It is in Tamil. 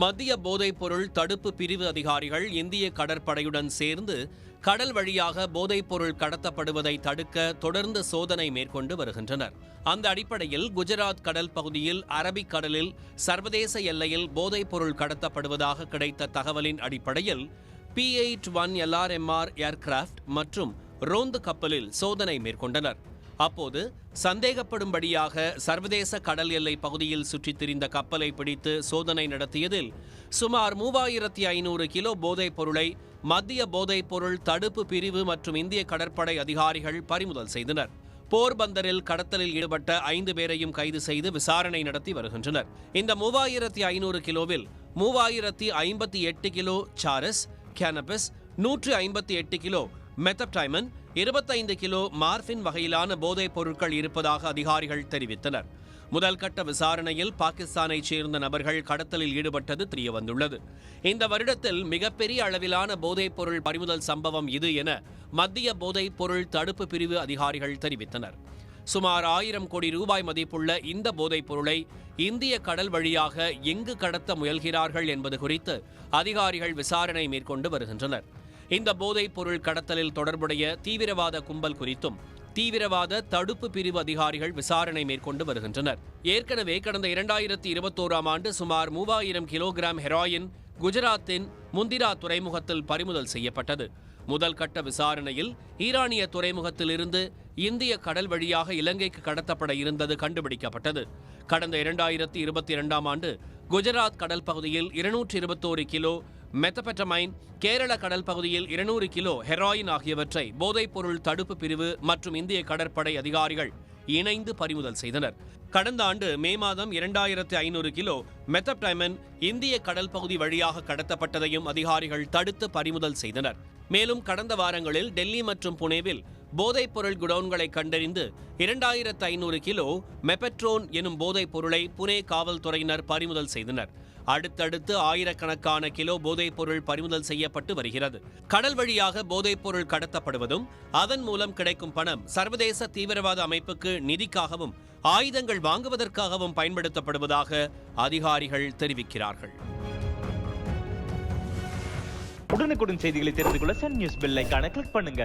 மத்திய போதைப்பொருள் தடுப்பு பிரிவு அதிகாரிகள் இந்திய கடற்படையுடன் சேர்ந்து கடல் வழியாக போதைப்பொருள் கடத்தப்படுவதை தடுக்க தொடர்ந்து சோதனை மேற்கொண்டு வருகின்றனர். அந்த அடிப்படையில் குஜராத் கடல் பகுதியில் அரபிக் கடலில் சர்வதேச எல்லையில் போதைப்பொருள் கடத்தப்படுவதாக கிடைத்த தகவலின் அடிப்படையில் P eight one LRMR aircraft மற்றும் ரோந்து கப்பலில் சோதனை மேற்கொண்டனர். அப்போது சந்தேகப்படும்படியாக சர்வதேச கடல் எல்லை பகுதியில் சுற்றித் திரிந்த கப்பலை பிடித்து சோதனை நடத்தியதில் சுமார் மூவாயிரத்தி ஐநூறு கிலோ போதைப் பொருளை மத்திய போதைப் பொருள் தடுப்பு பிரிவு மற்றும் இந்திய கடற்படை அதிகாரிகள் பறிமுதல் செய்தனர். போர்பந்தரில் கடத்தலில் ஈடுபட்ட ஐந்து பேரையும் கைது செய்து விசாரணை நடத்தி வருகின்றனர். இந்த மூவாயிரத்தி ஐநூறு கிலோவில் மூவாயிரத்தி ஐம்பத்தி எட்டு கிலோ சாரஸ் கேனபிஸ் நூற்று ஐம்பத்தி எட்டு கிலோ மெத்தப்டைமன் இருபத்தைந்து கிலோ மார்பின் வகையிலான போதைப் பொருட்கள் இருப்பதாக அதிகாரிகள் தெரிவித்தனர். முதல் கட்ட விசாரணையில் பாகிஸ்தானைச் சேர்ந்த நபர்கள் கடத்தலில் ஈடுபட்டது தெரியவந்துள்ளது. இந்த வருடத்தில் மிகப்பெரிய அளவிலான போதைப் பொருள் பறிமுதல் சம்பவம் இது என மத்திய போதைப் பொருள் தடுப்பு பிரிவு அதிகாரிகள் தெரிவித்தனர். சுமார் ஆயிரம் கோடி ரூபாய் மதிப்புள்ள இந்த போதைப் பொருளை இந்திய கடல் வழியாக எங்கு கடத்த முயல்கிறார்கள் என்பது குறித்து அதிகாரிகள் விசாரணை மேற்கொண்டு வருகின்றனர். இந்த போதைப் பொருள் கடத்தலில் தொடர்புடைய தீவிரவாத கும்பல் குறித்தும் தீவிரவாத தடுப்பு பிரிவு அதிகாரிகள் விசாரணை மேற்கொண்டு வருகின்றனர். ஏற்கனவே கடந்த இரண்டாயிரத்தி இருபத்தோராம் ஆண்டு சுமார் மூவாயிரம் கிலோகிராம் ஹெராயின் குஜராத்தின் முந்திரா துறைமுகத்தில் பறிமுதல் செய்யப்பட்டது. முதல் கட்ட விசாரணையில் ஈரானிய துறைமுகத்திலிருந்து இந்திய கடல் வழியாக இலங்கைக்கு கடத்தப்பட இருந்தது கண்டுபிடிக்கப்பட்டது. கடந்த இரண்டாயிரத்தி இருபத்தி இரண்டாம் ஆண்டு குஜராத் கடல் பகுதியில் இருநூற்றி இருபத்தோரு கிலோ மெத்தபெட்டமைன் கேரள கடல் பகுதியில் இருநூறு கிலோ ஹெராயின் ஆகியவற்றை போதைப்பொருள் தடுப்பு பிரிவு மற்றும் இந்திய கடற்படை அதிகாரிகள் இணைந்து பறிமுதல் செய்தனர். கடந்த ஆண்டு மே மாதம் இரண்டாயிரத்து ஐநூறு கிலோ மெத்தப்டைமன் இந்திய கடல் பகுதி வழியாக கடத்தப்பட்டதையும் அதிகாரிகள் தடுத்து பறிமுதல் செய்தனர். மேலும் கடந்த வாரங்களில் டெல்லி மற்றும் புனேவில் போதைப் பொருள் குடோன்களை கண்டறிந்து இரண்டாயிரத்து ஐநூறு கிலோ மெபெட்ரோன் எனும் போதைப் பொருளை புனே காவல்துறையினர் பறிமுதல் செய்தனர். அடுத்தடுத்து ஆயிரக்கணக்கான கிலோ போதைப் பொருள் பறிமுதல் செய்யப்பட்டு வருகிறது. கடல் வழியாக போதைப் பொருள் கடத்தப்படுவதும் அதன் மூலம் கிடைக்கும் பணம் சர்வதேச தீவிரவாத அமைப்புக்கு நிதிக்காகவும் ஆயுதங்கள் வாங்குவதற்காகவும் பயன்படுத்தப்படுவதாக அதிகாரிகள் தெரிவிக்கிறார்கள். உடனுக்குடன் செய்திகளை தெரிந்து கொள்ள சன் நியூஸ் பெல்லைக்கான கிளிக் பண்ணுங்க.